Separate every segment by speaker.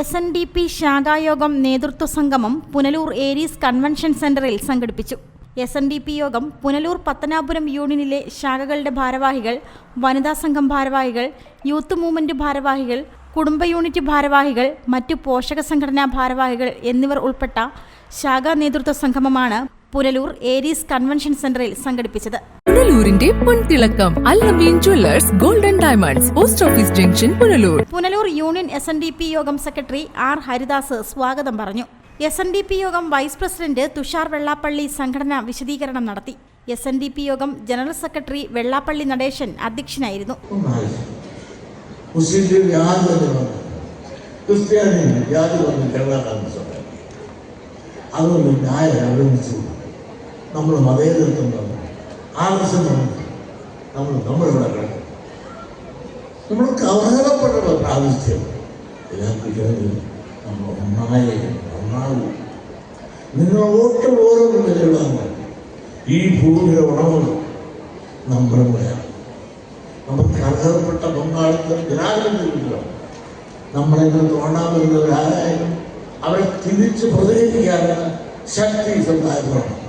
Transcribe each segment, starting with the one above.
Speaker 1: S N D P ശാഖായോഗം നേതൃത്വ സംഗമം പുനലൂർ ഏരീസ് കൺവെൻഷൻ സെന്ററിൽ സംഘടിപ്പിച്ചു. എസ് എൻ ഡി പി യോഗം പുനലൂർ പത്തനാപുരം യൂണിയനിലെ ശാഖകളുടെ ഭാരവാഹികൾ വനിതാ സംഘം ഭാരവാഹികൾ യൂത്ത് മൂവ്മെന്റ് ഭാരവാഹികൾ കുടുംബ യൂണിറ്റ് ഭാരവാഹികൾ മറ്റു പോഷക സംഘടനാ ഭാരവാഹികൾ എന്നിവർ ഉൾപ്പെട്ട ശാഖാ നേതൃത്വ സംഗമമാണ് പുനലൂർ ഏരീസ് കൺവെൻഷൻ സെന്ററിൽ സംഘടിപ്പിച്ചത്.
Speaker 2: പുനലൂരിന്റെ പൊൻതിളക്കം Allameen jewellers golden diamonds post office junction Punalur.
Speaker 1: Punalur union S N D P യോഗം സെക്രട്ടറി ആർ ഹരിദാസ് സ്വാഗതം പറഞ്ഞു. എസ് എൻ ഡി പി യോഗം വൈസ് പ്രസിഡന്റ് തുഷാർ വെള്ളാപ്പള്ളി സംഘടന വിശദീകരണം നടത്തി. എസ് എൻ ഡി പി യോഗം ജനറൽ സെക്രട്ടറി വെള്ളാപ്പള്ളി നടേശൻ അധ്യക്ഷനായിരുന്നു.
Speaker 3: മുസ്ലിം ലീഗ് യാതൊരു അതുകൊണ്ട് ന്യായം നമ്മൾ മതേതരത്വം തന്നു ആവശ്യം തന്നു നമ്മൾ നമ്മളിവിടെ കിടക്കും നമ്മൾ കവലപ്പെട്ട പ്രാതിഥ്യം ഇതാക്കിയിട്ട് നമ്മൾ ഒന്നായി ഒന്നാകും നിങ്ങൾ വോട്ട് ഓരോന്നും വിലയിടാൻ ഈ ഭൂമിയുടെ ഉണവ് നമ്മുടെ മുഴയാണ് നമുക്ക് അർഹതപ്പെട്ട പങ്കാളിത്തം ജനാധിപത്യത്തിലോ നമ്മളെ തോണ്ടാൻ വരുന്നവരായാലും അവരെ തിരിച്ച് പ്രതികരിക്കാനുള്ള ശക്തി സമുദായത്തിലുണ്ട്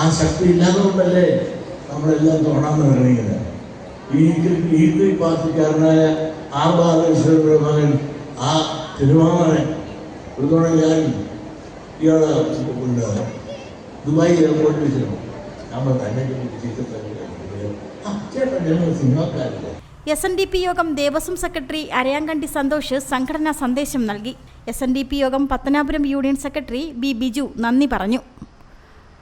Speaker 3: ആ ശക്തി ഇല്ലാത്തതുകൊണ്ടല്ലേ നമ്മളെല്ലാം തോണാന്ന് പറയുന്നത് ഈ ഹിന്ദു ഈ പാർട്ടിക്കാരനായ ആ ബാലകൃഷ്ണന്റെ മകൻ ആ തിരുമാമനെ ഒരു തവണ ഞാൻ ഇയാളെ എയർപോർട്ടിൽ വെച്ചിരുന്നു. നമ്മൾ തന്നെ
Speaker 1: എസ് എൻ ഡി പി യോഗം ദേവസ്വം സെക്രട്ടറി അരയാങ്കണ്ടി സന്തോഷ് സംഘടനാ സന്ദേശം നൽകി. S N D P Yogam Pathanapuram union secretary B Biju നന്ദി പറഞ്ഞു.